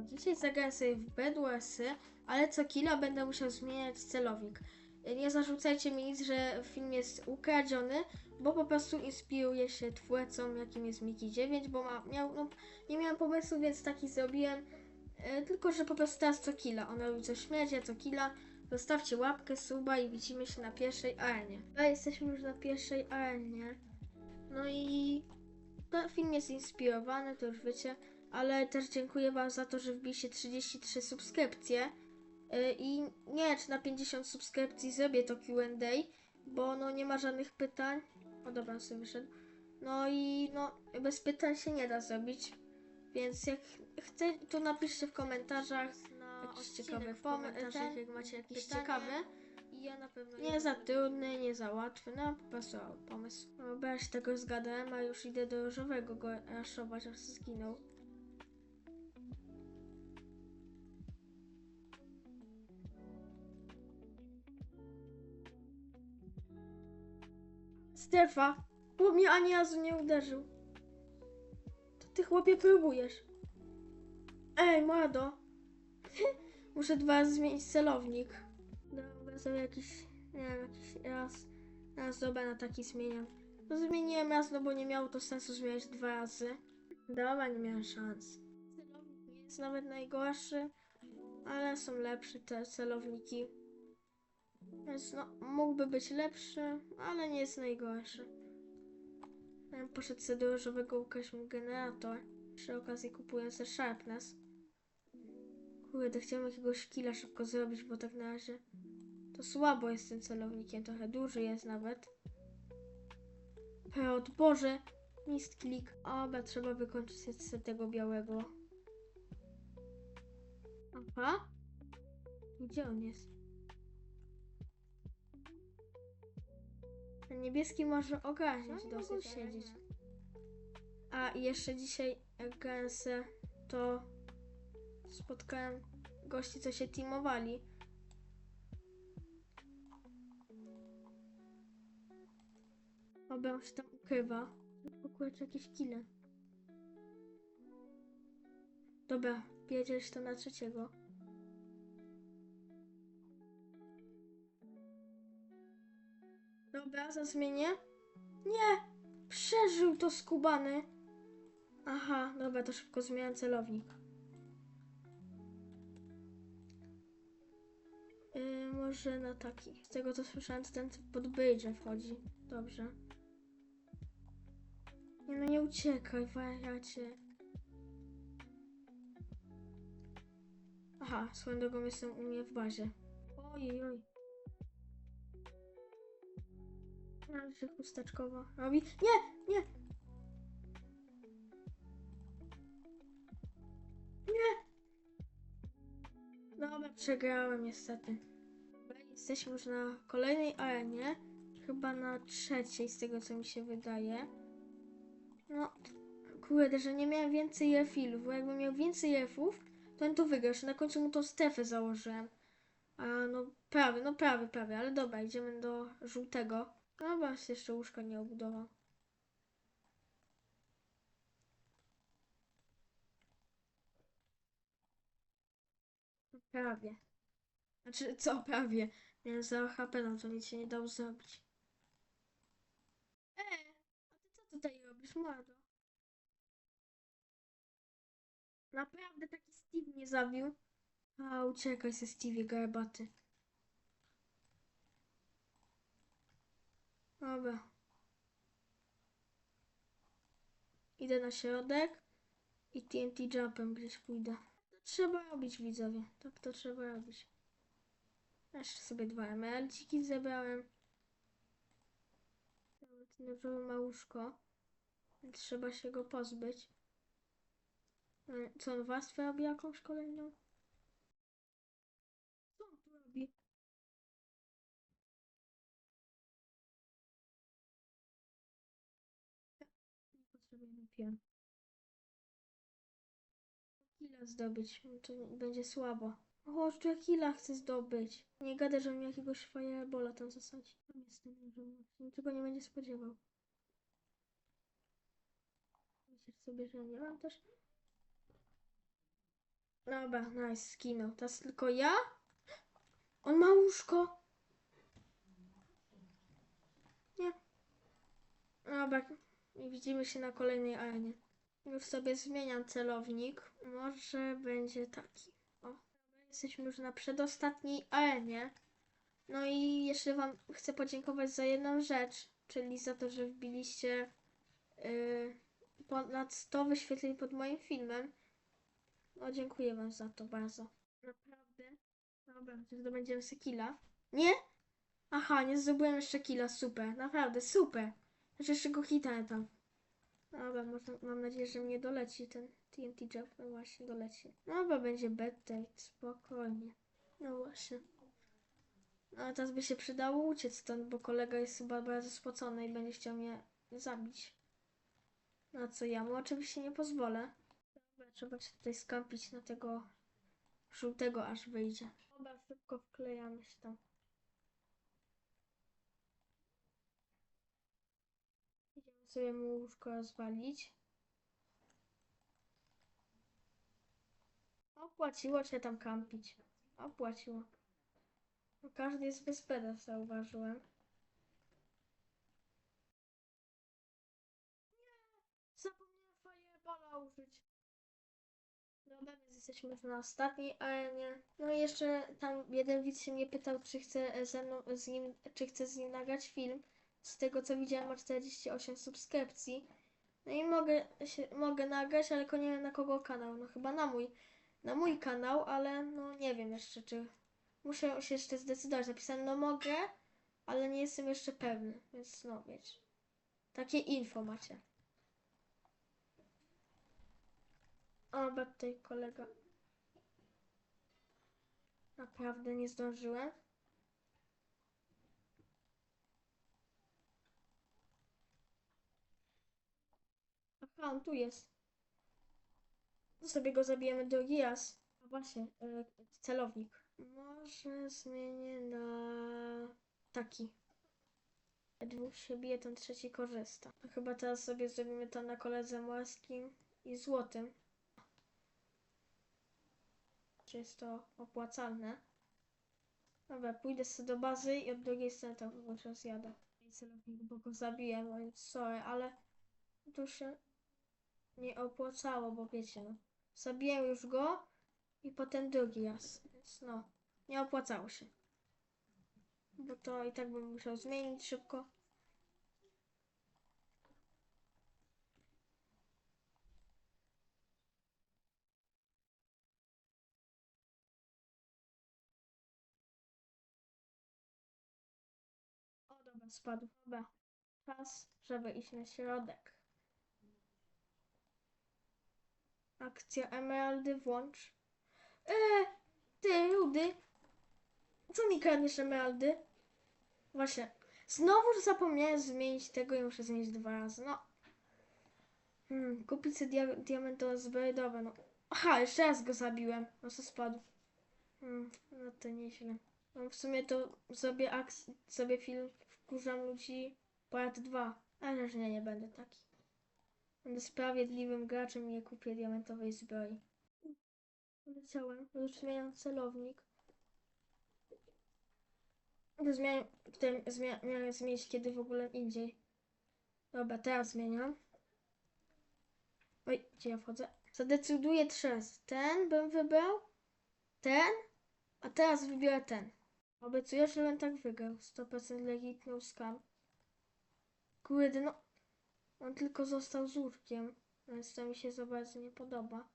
Dzisiaj zagrałem sobie w BDS-y, ale co kilo będę musiał zmieniać celownik. Nie zarzucajcie mi nic, że film jest ukradziony, bo po prostu inspiruję się twórcą, jakim jest Miki 9, bo ma, miał, no, nie miałem pomysłu, więc taki zrobiłem. E, tylko, że po prostu teraz co kilo. On robi co śmieć, ja co kilo. Zostawcie łapkę, suba i widzimy się na pierwszej arenie. A jesteśmy już na pierwszej arenie. No i ten film jest inspirowany, to już wiecie, ale też dziękuję Wam za to, że wbiliście 33 subskrypcje. Yy, I nie czy na 50 subskrypcji zrobię to QA, bo no nie ma żadnych pytań. O dobra, on sobie wyszedł. No i no bez pytań się nie da zrobić. Więc jak chce, to napiszcie w komentarzach na jakiś ciekawy pomysł, jak macie jakiś pytanie. ciekawy. I ja na pewno Nie za trudny, nie za łatwy, no po prostu pomysł. No, bo ja się tego zgadałem, a już idę do różowego go raszować, aż zginął. Stefa, bo mnie ani razu nie uderzył. To ty chłopie próbujesz. Ej, Mado. Muszę dwa razy zmienić celownik. Dobra, sobie jakiś, nie wiem, jakiś raz, raz dobra, na taki zmieniam. No zmieniłem raz, no bo nie miało to sensu zmieniać dwa razy. Dobra, nie miałem szans. Celownik nie jest nawet najgorszy, ale są lepsze te celowniki. Więc no, mógłby być lepszy, ale nie jest najgorszy. Ja poszedł sobie do różowego, ukraść mu generator. Przy okazji kupuję sobie Sharpness. Kurde, chciałem jakiegoś killa szybko zrobić, bo tak na razie to słabo jest tym celownikiem, trochę duży jest nawet. Peot, Boże, mist klik. Oba, trzeba wykończyć z tego białego. Aha. Gdzie on jest? Ten niebieski może ogarniać No, dosyć siedzieć. A jeszcze dzisiaj jak se, to spotkałem gości, co się teamowali. Oby on się tam ukrywa. Pokładź jakieś kile. Dobra, wiedzieć to na trzeciego. Dobra, za zmienię. Nie! Przeżył to skubany. Aha, dobra, to szybko zmieniam celownik. Yy, może na taki. Z tego co słyszałem, ten pod bridge wchodzi. Dobrze. Nie no, nie uciekaj, wariacie. Aha, swoją drogą jestem u mnie w bazie. Ojej, oj. Ale się chusteczkowo robi. Nie, nie! Nie! Dobra, przegrałem niestety. Jesteśmy już na kolejnej arenie. Chyba na trzeciej, z tego co mi się wydaje. No, kurde, że nie miałem więcej refilów, bo jakbym miał więcej refów, to bym to wygrał. Na końcu mu tą strefę założyłem. A no prawie, no prawie, prawie, ale dobra, idziemy do żółtego. No właśnie, jeszcze łóżka nie obudował. Prawie. Znaczy, co prawie? Miałem 0 HP, no to nic się nie dało zrobić. E, a ty co tutaj robisz, mordo? Naprawdę taki Steve mnie zabił? A, uciekaj ze Stevie, garbaty. Dobra. Idę na środek i TNT jumpem gdzieś pójdę. To trzeba robić, widzowie. Tak to trzeba robić. Jeszcze sobie dwa emeraldziki zebrałem. Nawet nowe ma łóżko. Więc trzeba się go pozbyć. E, Co on warstwę robi jakąś kolejną? Pion. Killa zdobyć, to będzie słabo. O, tu ja killa chcę zdobyć. Nie gada, że mi jakiegoś firebola tam zasadzi. Tam jestem, że niczego nie będzie spodziewał. Myślisz sobie, że nie mam też? Dobra, nice, skinął. Teraz tylko ja? On ma łóżko. Nie. Dobra, i widzimy się na kolejnej arenie. Już sobie zmieniam celownik. Może będzie taki. O, jesteśmy już na przedostatniej arenie. No i jeszcze Wam chcę podziękować za jedną rzecz, czyli za to, że wbiliście yy, ponad 100 wyświetleń pod moim filmem. No, dziękuję Wam za to bardzo. Naprawdę. Dobra, to zdobędziemy sobie killa. Nie? Aha, nie zdobyłem jeszcze killa, super. Naprawdę, super. Znaczy jeszcze go hitałem tam. Dobra, można, mam nadzieję, że mnie doleci ten TNT Jump. No właśnie, doleci. Dobra, będzie bedtime, spokojnie. No właśnie. No, teraz by się przydało uciec stąd, bo kolega jest chyba bardzo spocony i będzie chciał mnie zabić. Na co ja mu oczywiście nie pozwolę. Dobra, trzeba się tutaj skampić na tego żółtego, aż wyjdzie. Dobra, szybko wklejamy się tam. Idziemy sobie mu łóżko rozwalić. Opłaciło się tam kampić. Opłaciło. No, każdy jest bez beda, zauważyłem. Zapomniałem Fireballa użyć. Dobra, więc jesteśmy już na ostatniej arenie. No i jeszcze tam jeden widz się mnie pytał, czy chcę e, ze mną, z nim, czy chcę z nim nagrać film. Z tego co widziałem ma 48 subskrypcji. No i mogę, się, mogę nagrać, ale tylko nie wiem na kogo kanał. No chyba na mój, na mój kanał, ale no nie wiem jeszcze czy... Muszę się jeszcze zdecydować. Napisałem, no mogę, ale nie jestem jeszcze pewny, więc no wiecie. Takie info macie. O, tutaj kolega. Naprawdę nie zdążyłem. Aha, on tu jest. To sobie go zabijemy drugi raz. A właśnie, e, celownik. Może zmienię na taki. Dwóch się bije, ten trzeci korzysta. A chyba teraz sobie zrobimy to na koledze morskim i złotym. Czy jest to opłacalne? Dobra, pójdę sobie do bazy i od drugiej strony to już rozjadę. I celownik, bo go no więc sorry, ale to się nie opłacało, bo wiecie, no. Zabiłem już go i potem drugi raz, więc no, nie opłacało się. Bo to i tak bym musiał zmienić szybko. O, dobra, spadł. Dobra, czas, żeby iść na środek. Akcja emeraldy włącz. Eee, ty, Rudy. Co mi kradniesz emeraldy? Właśnie. Znowu zapomniałem zmienić tego i muszę zmienić dwa razy. No. Hmm, kupić sobie dia diamentowe zbrojowe, no. Aha, jeszcze raz go zabiłem. No co spadł. Hmm, no to nieźle. No w sumie to aks- sobie film Wkurzam ludzi part 2. Ale że nie, nie będę taki. Będę sprawiedliwym graczem i nie kupię diamentowej zbroi. Leciałem, już zmieniam celownik. Zmieniam, miałem zmienić kiedy w ogóle indziej. Dobra, teraz zmieniam. Oj, gdzie ja wchodzę? Zadecyduję trzes. Ten bym wybrał. Ten. A teraz wybiorę ten. Obiecuję, że bym tak wygrał. 100% legit, no scam. Kurde, no. On tylko został z łóżkiem. Więc to mi się za bardzo nie podoba.